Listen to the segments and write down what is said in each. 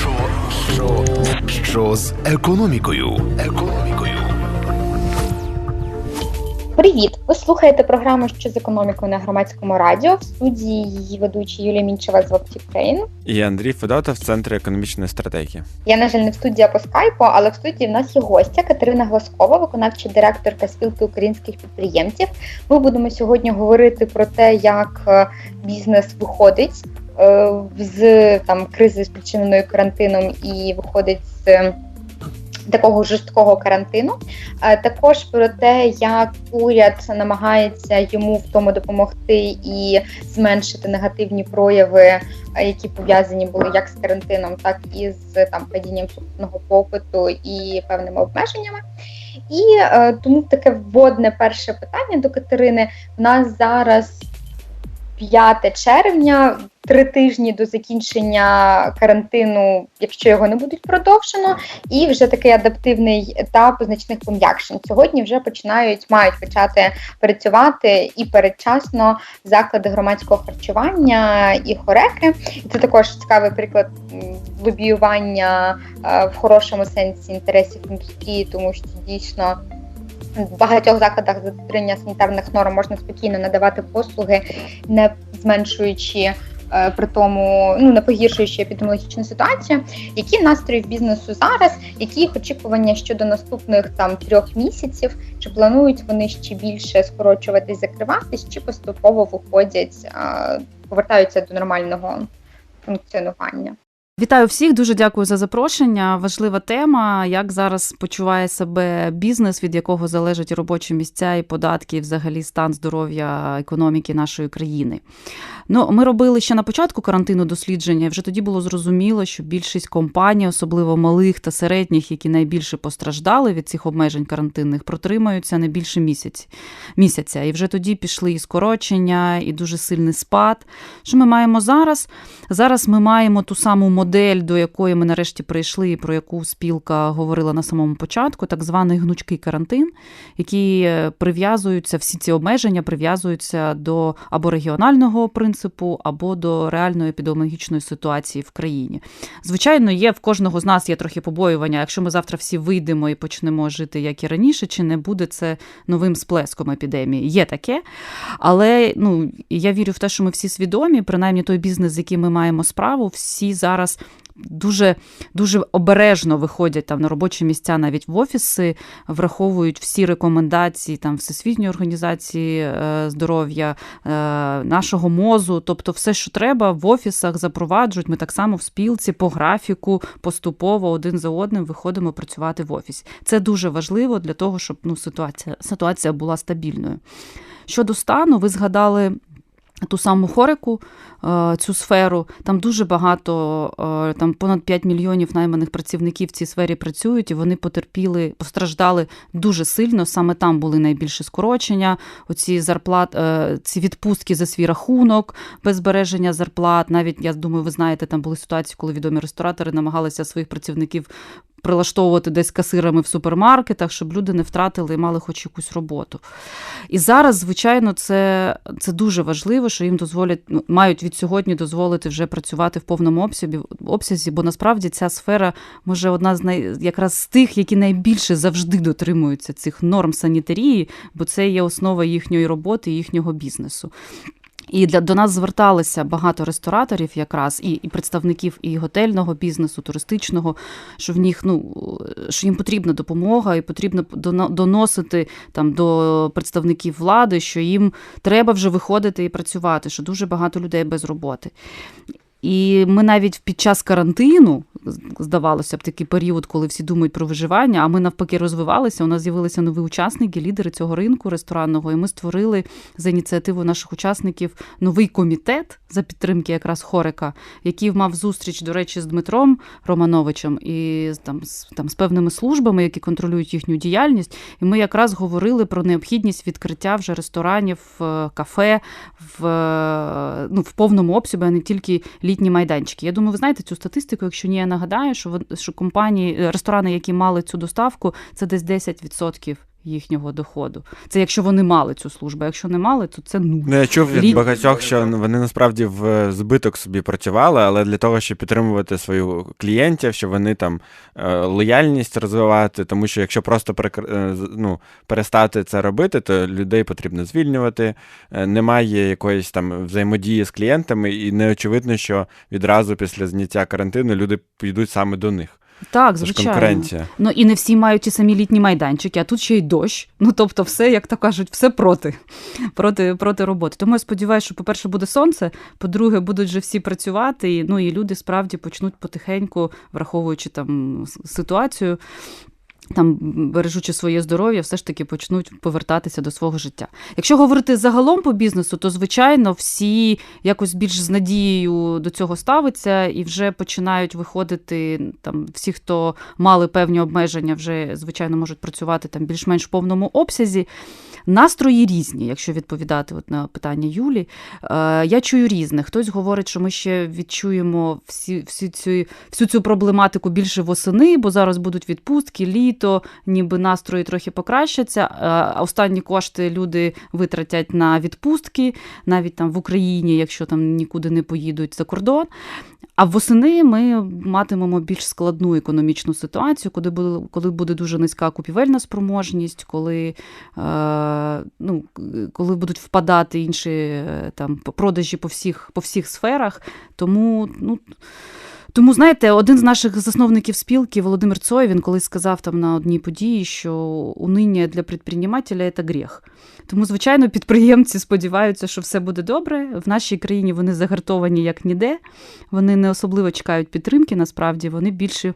Що, що, що з економікою? Економікою. Привіт! Ви слухаєте програму Що з економікою на громадському радіо в студії її ведучі Юлія Мінчева з Україн. І Андрій Федотов, Центр економічної стратегії. Я, на жаль, не в студії а по скайпу, але в студії в нас є гостя Катерина Гласкова, виконавча директорка спілки українських підприємців. Ми будемо сьогодні говорити про те, як е, бізнес виходить з там кризи спричиненої карантином і виходить з такого жорсткого карантину. Також про те, як уряд намагається йому в тому допомогти і зменшити негативні прояви, які пов'язані були як з карантином, так і з там падінням сукупного попиту і певними обмеженнями. І е, тому таке вводне перше питання до Катерини. У нас зараз 5 червня три тижні до закінчення карантину, якщо його не будуть продовжено, і вже такий адаптивний етап значних пом'якшень. Сьогодні вже починають мають почати працювати і передчасно заклади громадського харчування і хореки. І це також цікавий приклад лобіювання е, в хорошому сенсі інтересів індустрії, тому що дійсно. В багатьох закладах за дотримання санітарних норм можна спокійно надавати послуги, не зменшуючи при тому ну не погіршуючи епідеміологічну ситуацію. Які настрої в бізнесу зараз? Які їх очікування щодо наступних там трьох місяців? Чи планують вони ще більше скорочуватись, закриватись, чи поступово виходять, е, повертаються до нормального функціонування? Вітаю всіх, дуже дякую за запрошення. Важлива тема, як зараз почуває себе бізнес, від якого залежать робочі місця і податки, і взагалі стан здоров'я економіки нашої країни. Ну, ми робили ще на початку карантину дослідження. Вже тоді було зрозуміло, що більшість компаній, особливо малих та середніх, які найбільше постраждали від цих обмежень карантинних, протримаються не більше місяць, місяця. І вже тоді пішли і скорочення, і дуже сильний спад. Що ми маємо зараз? Зараз ми маємо ту саму модель, до якої ми нарешті прийшли, про яку спілка говорила на самому початку, так званий гнучкий карантин, які е, прив'язуються, всі ці обмеження прив'язуються до або регіонального принципу або до реальної епідеміологічної ситуації в країні. Звичайно, є в кожного з нас є трохи побоювання. Якщо ми завтра всі вийдемо і почнемо жити як і раніше, чи не буде це новим сплеском епідемії? Є таке. Але ну я вірю в те, що ми всі свідомі, принаймні той бізнес, з яким ми маємо справу, всі зараз дуже дуже обережно виходять там на робочі місця, навіть в офіси, враховують всі рекомендації там Всесвітньої організації е, здоров'я, е, нашого мозу, тобто все, що треба, в офісах запроваджують. Ми так само в спілці по графіку поступово один за одним виходимо працювати в офісі. Це дуже важливо для того, щоб ну, ситуація, ситуація була стабільною. Щодо стану, ви згадали ту саму хорику, е, цю сферу. Там дуже багато, е, там понад 5 мільйонів найманих працівників в цій сфері працюють, і вони потерпіли, постраждали дуже сильно. Саме там були найбільше скорочення. Оці зарплат, е, ці відпустки за свій рахунок, без збереження зарплат. Навіть я думаю, ви знаєте, там були ситуації, коли відомі ресторатори намагалися своїх працівників прилаштовувати десь касирами в супермаркетах, щоб люди не втратили і мали хоч якусь роботу. І зараз, звичайно, це це дуже важливо, що їм дозволять, ну, мають від сьогодні дозволити вже працювати в повному обсязі, обсязі, бо насправді ця сфера може одна з най, якраз з тих, які найбільше завжди дотримуються цих норм санітарії, бо це є основа їхньої роботи, їхнього бізнесу. І для до нас зверталися багато рестораторів, якраз і і представників і готельного бізнесу, туристичного, що в них ну що їм потрібна допомога, і потрібно доносити там до представників влади, що їм треба вже виходити і працювати, що дуже багато людей без роботи. І ми навіть під час карантину, здавалося б, такий період, коли всі думають про виживання, а ми навпаки розвивалися. У нас з'явилися нові учасники, лідери цього ринку ресторанного, і ми створили за ініціативу наших учасників новий комітет за підтримки якраз Хорика, який мав зустріч, до речі, з Дмитром Романовичем і там, з там з певними службами, які контролюють їхню діяльність. І ми якраз говорили про необхідність відкриття вже ресторанів, е, кафе в е, ну, в повному обсязі, а не тільки літні майданчики. Я думаю, ви знаєте цю статистику. Якщо ні, я нагадаю, що що компанії, е, ресторани, які мали цю доставку, це десь 10% їхнього доходу. Це якщо вони мали цю службу. Якщо не мали, то це. Ну, я чув від багатьох, що вони насправді в збиток собі працювали, але для того, щоб підтримувати свою клієнтів, щоб вони там е, лояльність розвивати, тому що якщо просто е, ну, перестати це робити, то людей потрібно звільнювати. е, Немає якоїсь там взаємодії з клієнтами, і не очевидно, що відразу після зняття карантину люди підуть саме до них. Так, Це ж звичайно. конкуренція. Ну і не всі мають ті самі літні майданчики, а тут ще й дощ. Ну тобто, все, як то кажуть, все проти, проти, проти роботи. Тому я сподіваюся, що, по-перше, буде сонце, по-друге, будуть вже всі працювати, і, ну і люди справді почнуть потихеньку, враховуючи там ситуацію. Там бережучи своє здоров'я, все ж таки почнуть повертатися до свого життя. Якщо говорити загалом по бізнесу, то звичайно всі якось більш з надією до цього ставиться і вже починають виходити там всі, хто мали певні обмеження, вже звичайно можуть працювати там більш-менш в повному обсязі. Настрої різні, якщо відповідати от на питання Юлі. Е, я чую різне. Хтось говорить, що ми ще відчуємо всі, всі цю, всю цю проблематику більше восени, бо зараз будуть відпустки, літо, ніби настрої трохи покращаться. Е, а останні кошти люди витратять на відпустки, навіть там в Україні, якщо там нікуди не поїдуть за кордон. А восени ми матимемо більш складну економічну ситуацію, коли буде, коли буде дуже низька купівельна спроможність, коли, е, ну, коли будуть впадати інші е, там продажі по всіх, по всіх сферах. Тому, ну. Тому, знаєте, один з наших засновників спілки Володимир Цой, він колись сказав там на одній події, що униння для підприємця – це гріх. Тому, звичайно, підприємці сподіваються, що все буде добре. В нашій країні вони загартовані як ніде. Вони не особливо чекають підтримки. Насправді вони більше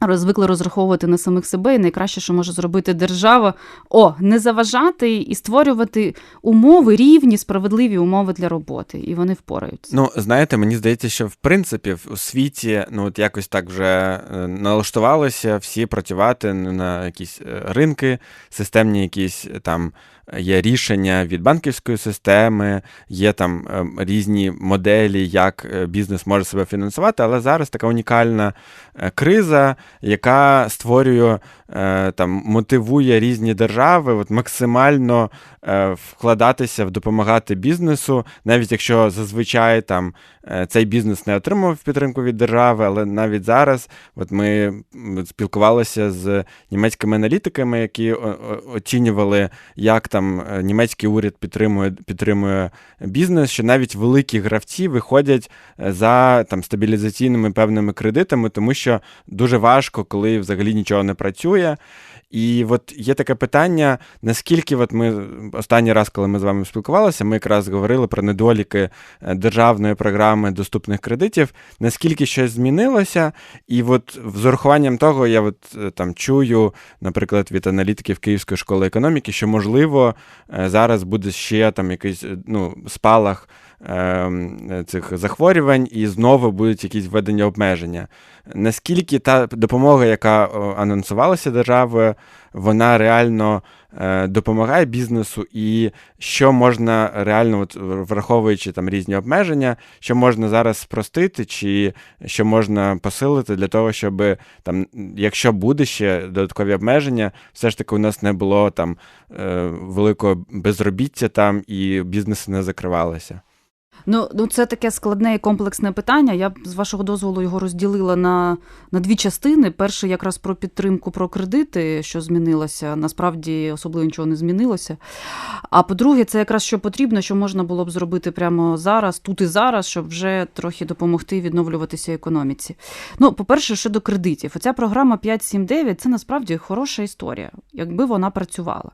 розвикли розраховувати на самих себе, і найкраще, що може зробити держава, о, не заважати і створювати умови, рівні, справедливі умови для роботи. І вони впораються. Ну, знаєте, мені здається, що в принципі у світі ну от якось так вже е, налаштувалося всі працювати на якісь е, ринки, системні якісь там є рішення від банківської системи, є там е, різні моделі, як е, бізнес може себе фінансувати, але зараз така унікальна е, криза, яка створює е, там мотивує різні держави от максимально вкладатися в допомагати бізнесу, навіть якщо зазвичай там цей бізнес не отримав підтримку від держави, але навіть зараз, от ми спілкувалися з німецькими аналітиками, які оцінювали, як там е, німецький уряд підтримує, підтримує бізнес, що навіть великі гравці виходять е, за там стабілізаційними певними кредитами, тому що дуже важко, коли взагалі нічого не працює. І от є таке питання, наскільки от ми останній раз, коли ми з вами спілкувалися, ми якраз говорили про недоліки е, державної програми доступних кредитів, наскільки щось змінилося, і от з урахуванням того, я от е, там чую, наприклад, від аналітиків Київської школи економіки, що можливо е, зараз буде ще там якийсь ну, спалах цих захворювань, і знову будуть якісь введення обмеження. Наскільки та допомога, яка анонсувалася державою, вона реально е, допомагає бізнесу, і що можна реально, от, враховуючи там різні обмеження, що можна зараз спростити, чи що можна посилити для того, щоб там, якщо буде ще додаткові обмеження, все ж таки у нас не було там е, великого безробіття там і бізнеси не закривалися. Ну, ну це таке складне і комплексне питання. Я б з вашого дозволу його розділила на, на дві частини. Перше, якраз про підтримку про кредити, що змінилося. Насправді особливо нічого не змінилося. А по-друге, це якраз що потрібно, що можна було б зробити прямо зараз, тут і зараз, щоб вже трохи допомогти відновлюватися економіці. Ну, по-перше, щодо кредитів, оця програма 5.7.9 – це насправді хороша історія, якби вона працювала.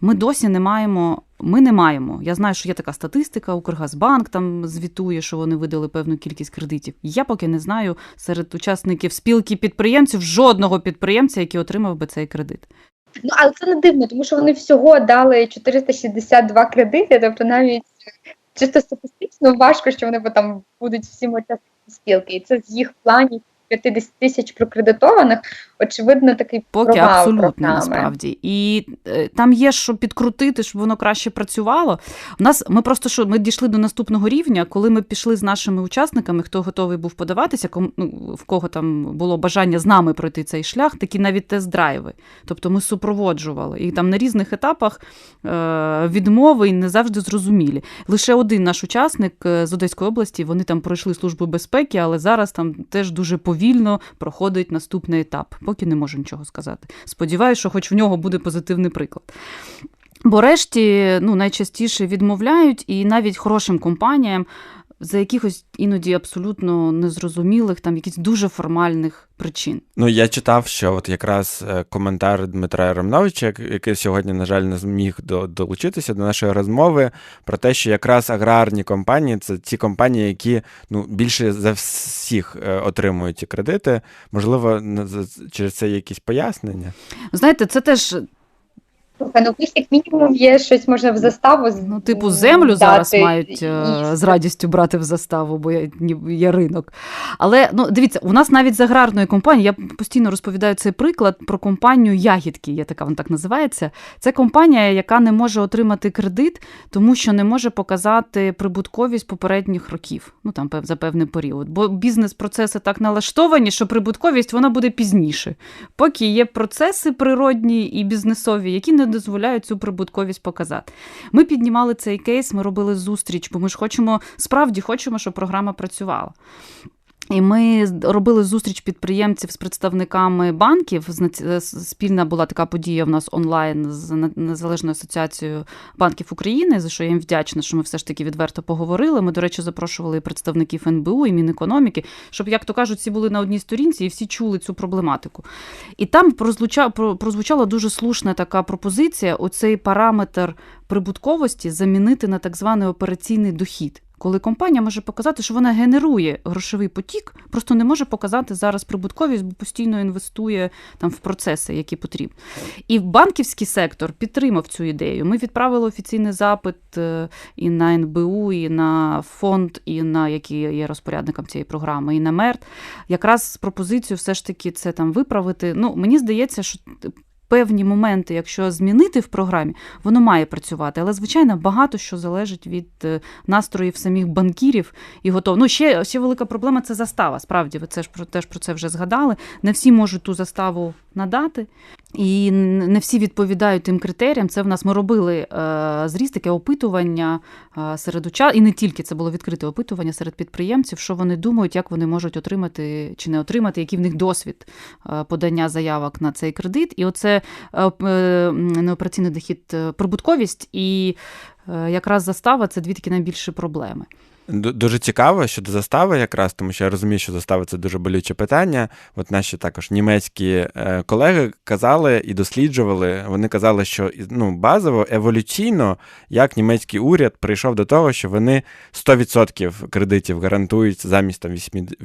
Ми досі не маємо. Ми не маємо. Я знаю, що є така статистика. Укргазбанк там звітує, що вони видали певну кількість кредитів. Я поки не знаю серед учасників спілки підприємців жодного підприємця, який отримав би цей кредит. Ну, але це не дивно, тому що вони всього дали 462 кредити, тобто навіть чисто статистично важко, що вони там будуть всім учасниками спілки. І це з їх планів 50 тисяч прокредитованих. Очевидно, такий Поки провал абсолютно програми. насправді. І е, там є що підкрутити, щоб воно краще працювало. У нас ми просто що ми дійшли до наступного рівня, коли ми пішли з нашими учасниками, хто готовий був подаватися, кому ну, в кого там було бажання з нами пройти цей шлях, такі навіть тест-драйви. Тобто ми супроводжували. І там на різних етапах е, відмови не завжди зрозумілі. Лише один наш учасник е, з Одеської області, вони там пройшли службу безпеки, але зараз там теж дуже повільно проходить наступний етап. Поки не можу нічого сказати. Сподіваюся, що хоч в нього буде позитивний приклад. Бо решті ну, найчастіше відмовляють, і навіть хорошим компаніям за якихось іноді абсолютно незрозумілих, там якісь дуже формальних причин. Ну, я читав, що от якраз е, коментар Дмитра Ромновича, який сьогодні, на жаль, не зміг до- долучитися до нашої розмови, про те, що якраз аграрні компанії це ті компанії, які ну, більше за всіх е, отримують ці кредити. Можливо, через це якісь пояснення. Знаєте, це теж Слухай, ну колись як мінімум є щось можна в заставу з- Ну, типу, землю дати зараз мають е, і- з радістю брати в заставу, бо є, ні- є ринок. Але ну дивіться, у нас навіть з аграрної компанії, я постійно розповідаю цей приклад про компанію Ягідки, є така, вона так називається. Це компанія, яка не може отримати кредит, тому що не може показати прибутковість попередніх років, ну там пев- за певний період. Бо бізнес-процеси так налаштовані, що прибутковість вона буде пізніше. Поки є процеси природні і бізнесові, які не дозволяють цю прибутковість показати. Ми піднімали цей кейс, ми робили зустріч, бо ми ж хочемо, справді хочемо, щоб програма працювала. І ми робили зустріч підприємців з представниками банків. Е, Спільна була така подія в нас онлайн з Незалежною асоціацією банків України, за що я їм вдячна, що ми все ж таки відверто поговорили. Ми, до речі, запрошували і представників НБУ і Мінекономіки, щоб, як то кажуть, всі були на одній сторінці і всі чули цю проблематику. І там прозвуча, прозвучала дуже слушна така пропозиція: оцей параметр прибутковості замінити на так званий операційний дохід. Коли компанія може показати, що вона генерує грошовий потік, просто не може показати зараз прибутковість, бо постійно інвестує там в процеси, які потрібні. І банківський сектор підтримав цю ідею. Ми відправили офіційний запит е, і на НБУ, і на фонд, і на який є розпорядником цієї програми, і на МЕРТ. Якраз з пропозицією все ж таки це там виправити. Ну, мені здається, що певні моменти, якщо змінити в програмі, воно має працювати. Але, звичайно, багато що залежить від е, настроїв самих банкірів і готов. Ну, ще, ще велика проблема це застава. Справді, ви це ж про теж про це вже згадали. Не всі можуть ту заставу надати. І не всі відповідають тим критеріям. Це в нас ми робили е, зріз таке опитування е, серед учасників, і не тільки це було відкрите опитування серед підприємців, що вони думають, як вони можуть отримати чи не отримати, який в них досвід е, подання заявок на цей кредит. І оце неопераційний дохід, прибутковість і якраз застава це дві такі найбільші проблеми. Ду- Дуже цікаво щодо застави, якраз тому що я розумію, що застава це дуже болюче питання. От наші також німецькі е, колеги казали і досліджували. Вони казали, що ну, базово, еволюційно, як німецький уряд прийшов до того, що вони 100% кредитів гарантують замість там 80%,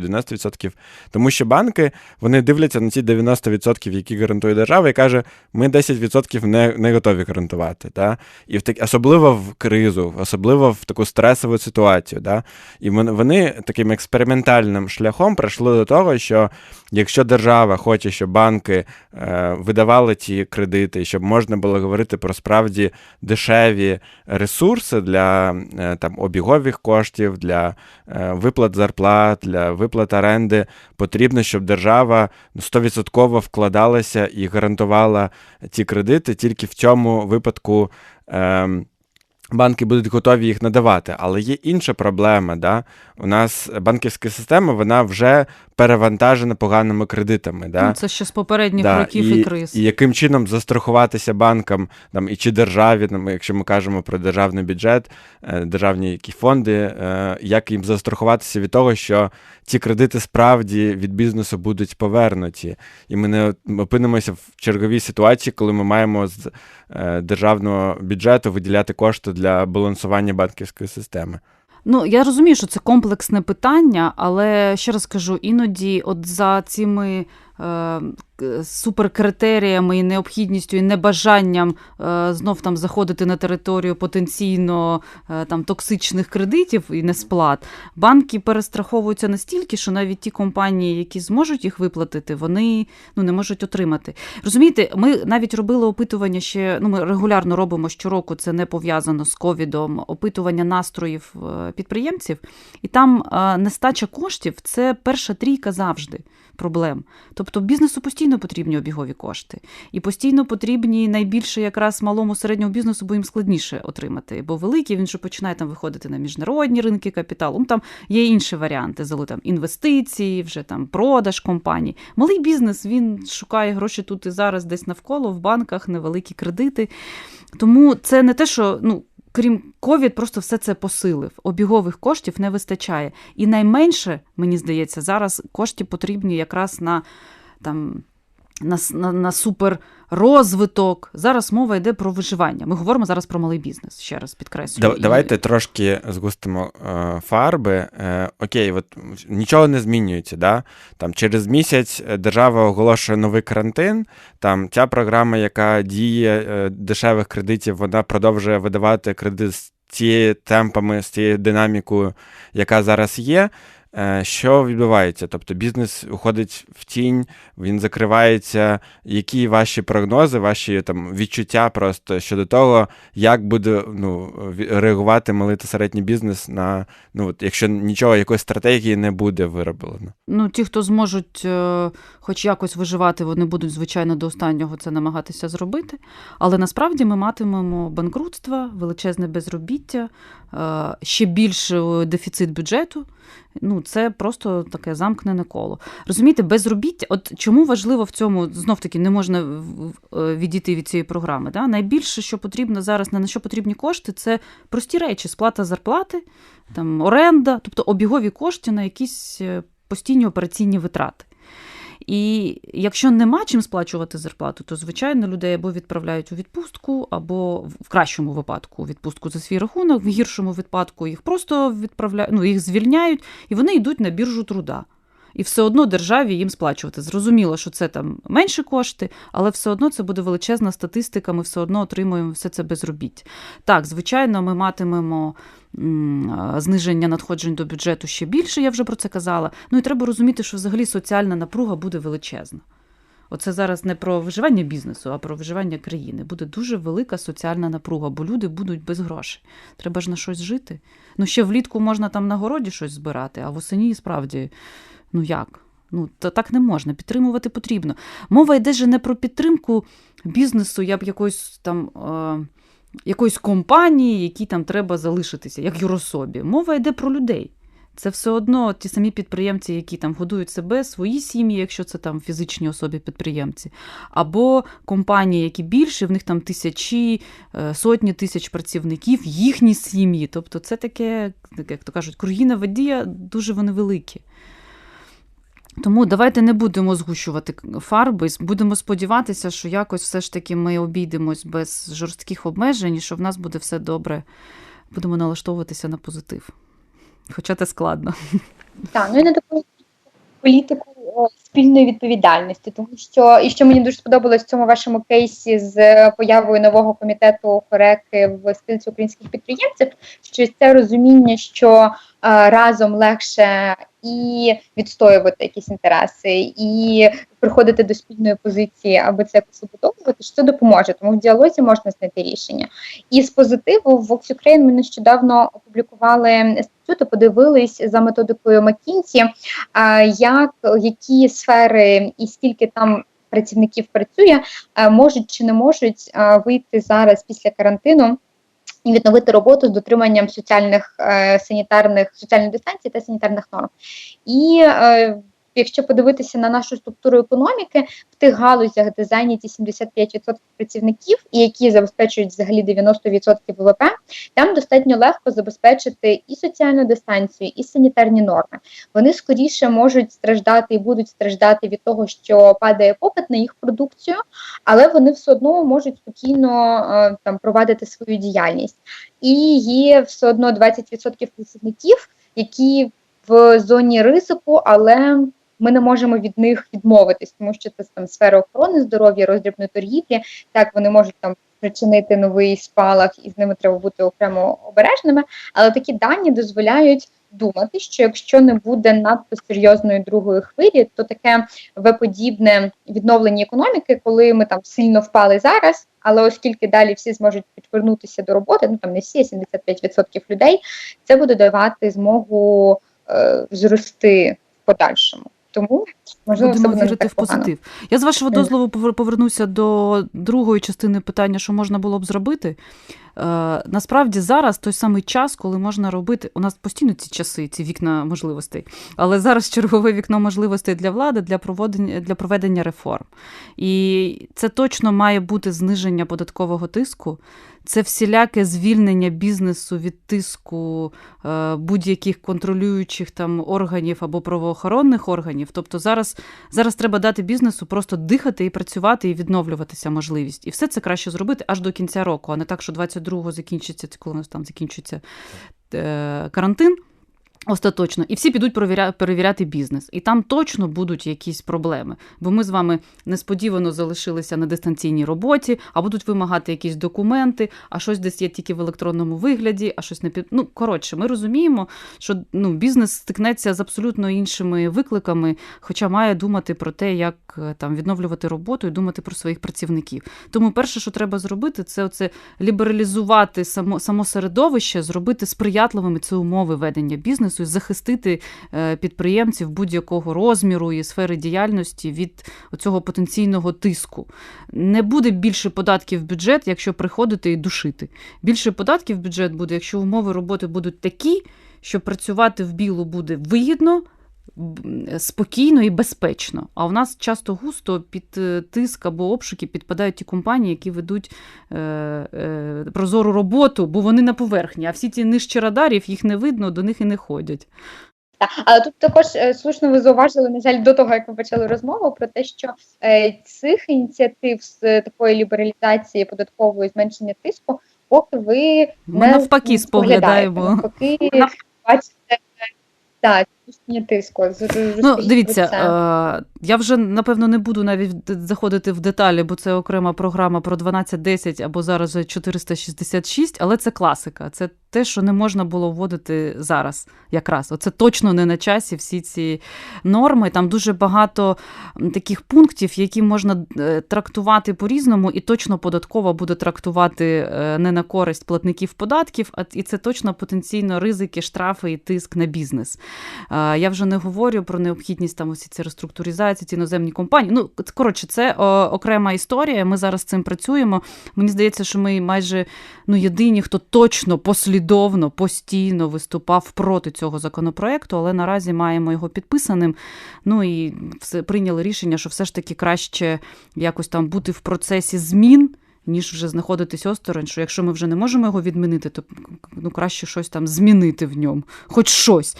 90%, тому що банки вони дивляться на ті 90%, які гарантує держава, і каже, ми 10% не, не готові гарантувати. Та? І в так, особливо в кризу, особливо в таку стресову ситуацію. Да? І вони, таким експериментальним шляхом прийшли до того, що якщо держава хоче, щоб банки е, видавали ті кредити, щоб можна було говорити про справді дешеві ресурси для е, там, обігових коштів, для е, виплат зарплат, для виплат оренди, потрібно, щоб держава 100% вкладалася і гарантувала ці кредити тільки в цьому випадку. Е, банки будуть готові їх надавати. Але є інша проблема. Да? У нас банківська система вона вже перевантажена поганими кредитами. Да? Ну, це ще з попередніх Да, років і, і криз. І яким чином застрахуватися банкам там, і чи державі, там, якщо ми кажемо про державний бюджет, е, державні які фонди, е, як їм застрахуватися від того, що ці кредити справді від бізнесу будуть повернуті. І ми не опинимося в черговій ситуації, коли ми маємо з е, державного бюджету виділяти кошти для балансування банківської системи. Ну, я розумію, що це комплексне питання, але ще раз кажу, іноді, от за цими е, суперкритеріями і необхідністю і небажанням е, знов там заходити на територію потенційно е, там токсичних кредитів і несплат, банки перестраховуються настільки, що навіть ті компанії, які зможуть їх виплатити, вони ну не можуть отримати. Розумієте, ми навіть робили опитування ще. Ну, ми регулярно робимо щороку. Це не пов'язано з ковідом. Опитування настроїв е, підприємців, і там нестача коштів це перша трійка завжди проблем. Тобто бізнесу постійно потрібні обігові кошти, і постійно потрібні найбільше якраз малому середньому бізнесу, бо їм складніше отримати. Бо великий він же починає там виходити на міжнародні ринки капіталу. Ну, там є інші варіанти, зали там інвестиції, вже там продаж компаній. Малий бізнес він шукає гроші тут і зараз, десь навколо в банках, невеликі кредити. Тому це не те, що ну. Крім ковід, просто все це посилив. Обігових коштів не вистачає. І найменше, мені здається, зараз кошти потрібні якраз на там. На, на, на суперрозвиток. Зараз мова йде про виживання. Ми говоримо зараз про малий бізнес, ще раз підкреслюю. І- Давайте трошки згустимо е, фарби. Е, окей, от нічого не змінюється. Да? Там через місяць держава оголошує новий карантин. Там ця програма, яка діє е, дешевих кредитів, вона продовжує видавати кредит з тією темпами, з тією динамікою, яка зараз є. Е, Що відбувається? Тобто бізнес уходить в тінь, він закривається. Які ваші прогнози, ваші там відчуття просто щодо того, як буде ну, реагувати малий та середній бізнес на ну, от, якщо нічого, якоїсь стратегії не буде вироблено? Ну, ті, хто зможуть е, хоч якось виживати, вони будуть, звичайно, до останнього це намагатися зробити. Але насправді ми матимемо банкрутство, величезне безробіття, ще більший дефіцит бюджету. Ну, це просто таке замкнене коло. Розумієте, безробіття, от чому важливо в цьому знов таки не можна е, відійти від цієї програми. Да? Найбільше, що потрібно зараз, на що потрібні кошти, це прості речі: сплата зарплати, там оренда, тобто обігові кошти на якісь е, постійні операційні витрати. І якщо нема чим сплачувати зарплату, то звичайно людей або відправляють у відпустку, або в кращому випадку у відпустку за свій рахунок, в гіршому випадку їх просто відправляють, ну їх звільняють, і вони йдуть на біржу труда. І все одно державі їм сплачувати. Зрозуміло, що це там менші кошти, але все одно це буде величезна статистика. Ми все одно отримуємо все це безробіття. Так, звичайно, ми матимемо зниження надходжень до бюджету ще більше, я вже про це казала. Ну і треба розуміти, що взагалі соціальна напруга буде величезна. Оце зараз не про виживання бізнесу, а про виживання країни. Буде дуже велика соціальна напруга, бо люди будуть без грошей. Треба ж на щось жити. Ну, ще влітку можна там на городі щось збирати, а восені справді, ну як? Ну, так не можна. Підтримувати потрібно. Мова йде же не про підтримку бізнесу, я б якоїсь там. Е- Якоїсь компанії, якій там треба залишитися, як юрособі. Мова йде про людей. Це все одно ті самі підприємці, які там годують себе, свої сім'ї, якщо це там фізичні особи підприємці, або компанії, які більше, в них там тисячі, е, сотні тисяч працівників, їхні сім'ї. Тобто це таке, як то кажуть, круги на воді, дуже вони великі. Тому давайте не будемо згущувати фарби, будемо сподіватися, що якось все ж таки ми обійдемось без жорстких обмежень, і що в нас буде все добре. Будемо налаштовуватися на позитив. Хоча це складно. Так, ну і на таку політику спільної відповідальності, тому що і що мені дуже сподобалось в цьому вашому кейсі з появою нового комітету Хореки в спілці українських підприємців, що це розуміння, що е, разом легше і відстоювати якісь інтереси, і приходити до спільної позиції, аби це якось обудовувати, що допоможе. Тому в діалозі можна знайти рішення. І з позитиву в Vox Ukraine ми нещодавно опублікували статтю та подивились за методикою McKinsey, як які сфери і скільки там працівників працює, можуть чи не можуть вийти зараз після карантину. І відновити роботу з дотриманням соціальних е, санітарних соціальної дистанції та санітарних норм. І е, якщо подивитися на нашу структуру економіки, в тих галузях, де зайняті 75% працівників, і які забезпечують взагалі 90% ВВП, там достатньо легко забезпечити і соціальну дистанцію, і санітарні норми. Вони скоріше можуть страждати і будуть страждати від того, що падає попит на їх продукцію, але вони все одно можуть спокійно е, там провадити свою діяльність. І є все одно 20% працівників, які в зоні ризику, але ми не можемо від них відмовитись, тому що це там сфера охорони здоров'я, роздрібної торгівлі. Так вони можуть там причинити новий спалах, і з ними треба бути окремо обережними. Але такі дані дозволяють думати, що якщо не буде надто серйозної другої хвилі, то таке веподібне відновлення економіки, коли ми там сильно впали зараз. Але оскільки далі всі зможуть підвернутися до роботи, ну там не всі, а 75% людей, це буде давати змогу е, зрости в подальшому. Тому можливо Будемо буде вірити в погано. позитив. Я з вашого дозволу повернуся до другої частини питання, що можна було б зробити. Е, насправді зараз той самий час, коли можна робити. У нас постійно ці часи, ці вікна можливостей. Але зараз чергове вікно можливостей для влади для проведення для проведення реформ. І це точно має бути зниження податкового тиску. Це всіляке звільнення бізнесу від тиску е, будь-яких контролюючих там органів або правоохоронних органів. Тобто зараз, зараз треба дати бізнесу просто дихати і працювати і відновлюватися можливість. І все це краще зробити аж до кінця року, а не так, що 22-го закінчиться, коли у нас там закінчиться е, карантин. Остаточно, і всі підуть перевіря- перевіряти бізнес, і там точно будуть якісь проблеми. Бо ми з вами несподівано залишилися на дистанційній роботі, а будуть вимагати якісь документи, а щось десь є тільки в електронному вигляді, а щось не під. Ну коротше, ми розуміємо, що ну бізнес стикнеться з абсолютно іншими викликами, хоча має думати про те, як е, там відновлювати роботу і думати про своїх працівників. Тому перше, що треба зробити, це оце лібералізувати само, само середовище, зробити сприятливими ці умови ведення бізнесу і захистити е, підприємців будь-якого розміру і сфери діяльності від цього потенційного тиску. Не буде більше податків в бюджет, якщо приходити і душити. Більше податків в бюджет буде, якщо умови роботи будуть такі, що працювати в білу буде вигідно. Спокійно і безпечно. А в нас часто густо під е, тиск або обшуки підпадають ті компанії, які ведуть е, е, прозору роботу, бо вони на поверхні, а всі ті нижче радарів їх не видно, до них і не ходять. Так, але тут також е, слушно ви зауважили, на жаль, до того як ми почали розмову про те, що е, цих ініціатив з е, такої лібералізації податкової зменшення тиску, поки ви Ми не навпаки споглядаємо. навпаки бачите так, тиску. Ну, дивіться, е, я вже напевно не буду навіть заходити в деталі, бо це окрема програма про 12.10 або зараз вже 466, але це класика. Це те, що не можна було вводити зараз, якраз. Оце точно не на часі всі ці норми. Там дуже багато таких пунктів, які можна е, трактувати по-різному, і точно податкова буде трактувати е, не на користь платників податків, а і це точно потенційно ризики, штрафи і тиск на бізнес. Я вже не говорю про необхідність там усі ці реструктуризації, ці іноземні компанії. Ну, коротше, це окрема історія. Ми зараз з цим працюємо. Мені здається, що ми майже ну, єдині, хто точно послідовно, постійно виступав проти цього законопроекту, але наразі маємо його підписаним. Ну і все прийняли рішення, що все ж таки краще якось там бути в процесі змін. Ніж вже знаходитись осторонь, що якщо ми вже не можемо його відмінити, то ну краще щось там змінити в ньому, хоч щось.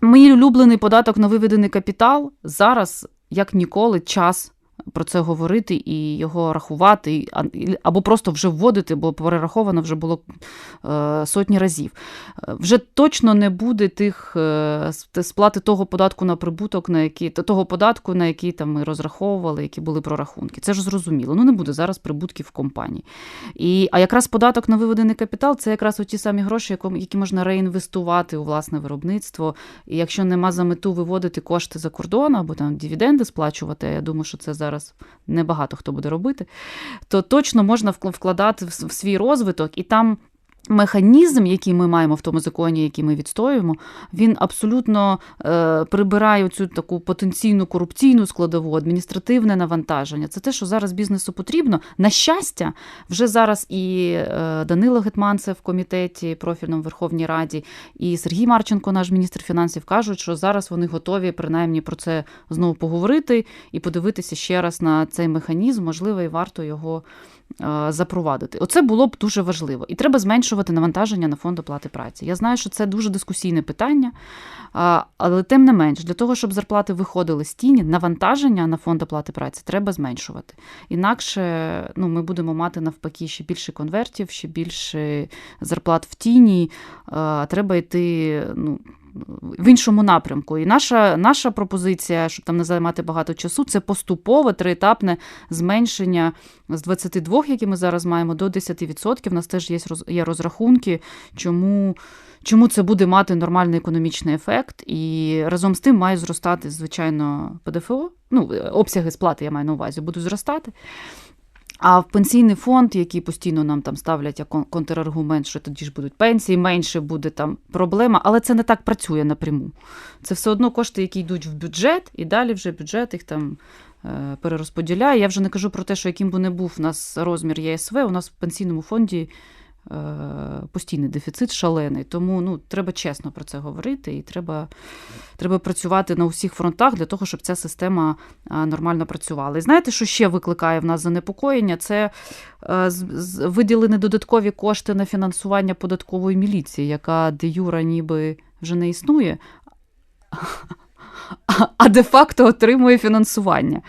Мій улюблений податок на виведений капітал зараз, як ніколи, час про це говорити і його рахувати, або просто вже вводити, бо перераховано вже було е, сотні разів. Е, Вже точно не буде тих е, сплати того податку на прибуток, на який того податку, на який там ми розраховували, які були прорахунки. Це ж зрозуміло. Ну не буде зараз прибутків в компанії. І, а якраз податок на виведений капітал це якраз ті самі гроші, які можна реінвестувати у власне виробництво. І якщо нема за мету виводити кошти за кордон або там дивіденди сплачувати, я думаю, що це зараз небагато хто буде робити, то точно можна вкладати в свій розвиток, і там механізм, який ми маємо в тому законі, який ми відстоюємо, він абсолютно е, прибирає цю таку потенційну корупційну складову, адміністративне навантаження. Це те, що зараз бізнесу потрібно. На щастя, вже зараз і е, Данило Гетманцев в комітеті профільному Верховній Раді, і Сергій Марченко, наш міністр фінансів, кажуть, що зараз вони готові принаймні про це знову поговорити і подивитися ще раз на цей механізм. Можливо, і варто його е, запровадити. Оце було б дуже важливо. І треба зменшувати навантаження на фонд оплати праці. Я знаю, що це дуже дискусійне питання, але тим не менш, для того, щоб зарплати виходили з тіні, навантаження на фонд оплати праці треба зменшувати. Інакше ну, ми будемо мати навпаки ще більше конвертів, ще більше зарплат в тіні. Треба йти. Ну, в іншому напрямку. І наша, наша пропозиція, щоб там не займати багато часу, це поступове триетапне зменшення з 22, які ми зараз маємо, до 10%. У нас теж є, є розрахунки, чому. Чому це буде мати нормальний економічний ефект, і разом з тим має зростати, звичайно, ПДФО. Ну, обсяги сплати я маю на увазі, будуть зростати. А в пенсійний фонд, який постійно нам там ставлять контраргумент, що тоді ж будуть пенсії, менше буде там проблема, але це не так працює напряму. Це все одно кошти, які йдуть в бюджет, і далі вже бюджет їх там е, перерозподіляє. Я вже не кажу про те, що яким би не був у нас розмір ЄСВ, у нас в пенсійному фонді постійний дефіцит шалений. Тому ну, треба чесно про це говорити, і треба, треба працювати на усіх фронтах для того, щоб ця система нормально працювала. І знаєте, що ще викликає в нас занепокоєння? Це е, виділені додаткові кошти на фінансування податкової міліції, яка де юра ніби вже не існує, а- де-факто отримує фінансування.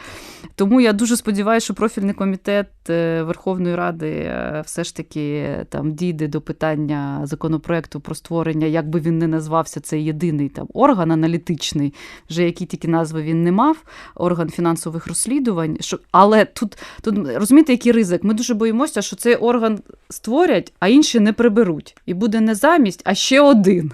Тому я дуже сподіваюся, що профільний комітет е, Верховної Ради е, все ж таки е, там дійде до питання законопроекту про створення, як би він не назвався, цей єдиний там орган аналітичний, вже які тільки назви він не мав, орган фінансових розслідувань. Що, але тут, тут розумієте, який ризик? Ми дуже боїмося, що цей орган створять, а інші не приберуть. І буде не замість, а ще один.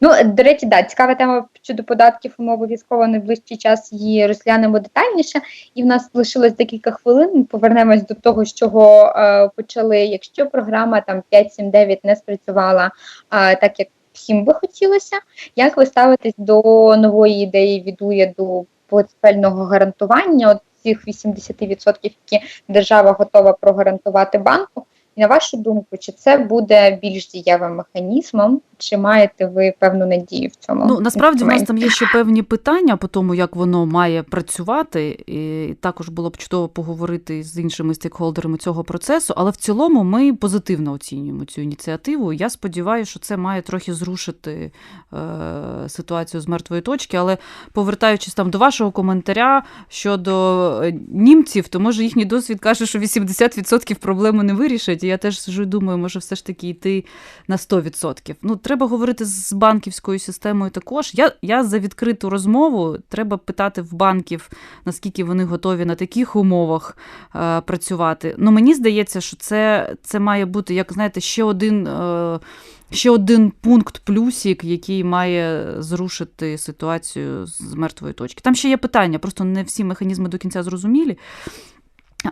Ну, до речі, да, цікава тема щодо податків. Ми обов'язково найближчий час її розглянемо детальніше. І в нас лишилось декілька хвилин. Повернемось до того, з чого е, почали. Якщо програма там 5-7-9 не спрацювала е, так, як всім би хотілося, як ви ставитесь до нової ідеї від уряду портфельного гарантування? От цих 80%, які держава готова прогарантувати банку. На вашу думку, чи це буде більш дієвим механізмом, чи маєте ви певну надію в цьому? Ну насправді в нас там є ще певні питання по тому, як воно має працювати, і також було б чудово поговорити з іншими стейкхолдерами цього процесу. Але в цілому ми позитивно оцінюємо цю ініціативу. Я сподіваюся, що це має трохи зрушити е, ситуацію з мертвої точки. Але повертаючись там до вашого коментаря щодо е, німців, то може їхній досвід каже, що 80% проблеми не вирішать. Я теж сижу і думаю, може все ж таки йти на 100%. Ну, треба говорити з банківською системою також. Я, я за відкриту розмову. Треба питати в банків, наскільки вони готові на таких умовах е, працювати. Ну, мені здається, що це, це має бути, як знаєте, ще один. Е, Ще один пункт плюсик, який має зрушити ситуацію з мертвої точки. Там ще є питання, просто не всі механізми до кінця зрозумілі,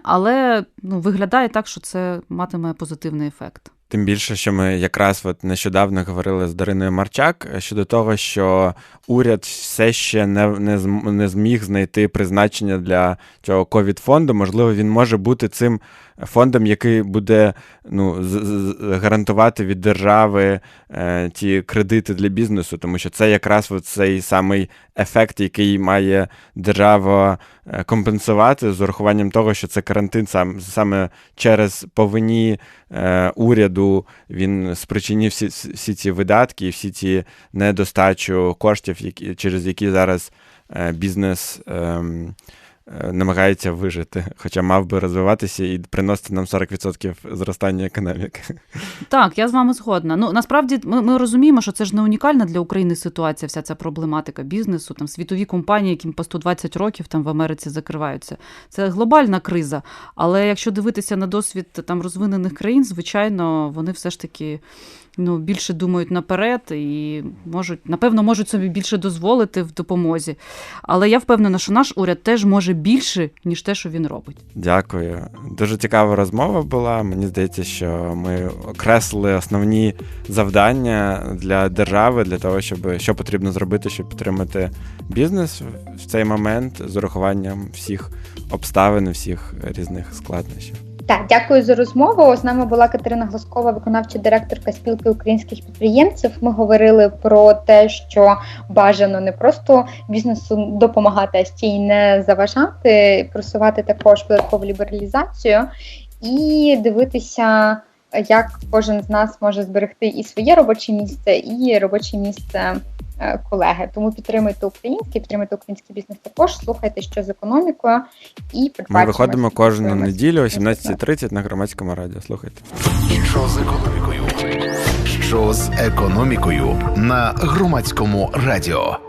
але ну, виглядає так, що це матиме позитивний ефект. Тим більше, що ми якраз от нещодавно говорили з Дариною Марчак щодо того, що уряд все ще не, не, не зміг знайти призначення для цього ковід-фонду. Можливо, він може бути цим фондом, який буде ну, з- з- гарантувати від держави е, ті кредити для бізнесу, тому що це якраз цей самий ефект, який має держава е, компенсувати з урахуванням того, що це карантин сам саме через повинні е, уряду. Він спричинив всі, всі ці видатки і всі ці недостачу коштів, які, через які зараз е, бізнес е, намагається вижити, хоча мав би розвиватися і приносити нам 40% зростання економіки. Так, я з вами згодна. Ну насправді ми, ми розуміємо, що це ж не унікальна для України ситуація, вся ця проблематика бізнесу. Там світові компанії, яким по 120 років там в Америці закриваються. Це глобальна криза. Але якщо дивитися на досвід там розвинених країн, звичайно, вони все ж таки. Ну, більше думають наперед і можуть, напевно, можуть собі більше дозволити в допомозі. Але я впевнена, що наш уряд теж може більше, ніж те, що він робить. Дякую. Дуже цікава розмова була. Мені здається, що ми окреслили основні завдання для держави для того, щоб що потрібно зробити, щоб підтримати бізнес в цей момент з урахуванням всіх обставин, всіх різних складнощів. Так, дякую за розмову. З нами була Катерина Глоскова, виконавча директорка спілки українських підприємців. Ми говорили про те, що бажано не просто бізнесу допомагати, а ще й не заважати, просувати також податкову лібералізацію і дивитися, як кожен з нас може зберегти і своє робоче місце, і робоче місце колеги. Тому підтримуйте український, підтримуйте український бізнес також. Слухайте, що з економікою, і Ми виходимо кожну неділю о 17.30 на громадському радіо. Слухайте. Що з економікою? Що з економікою на громадському радіо?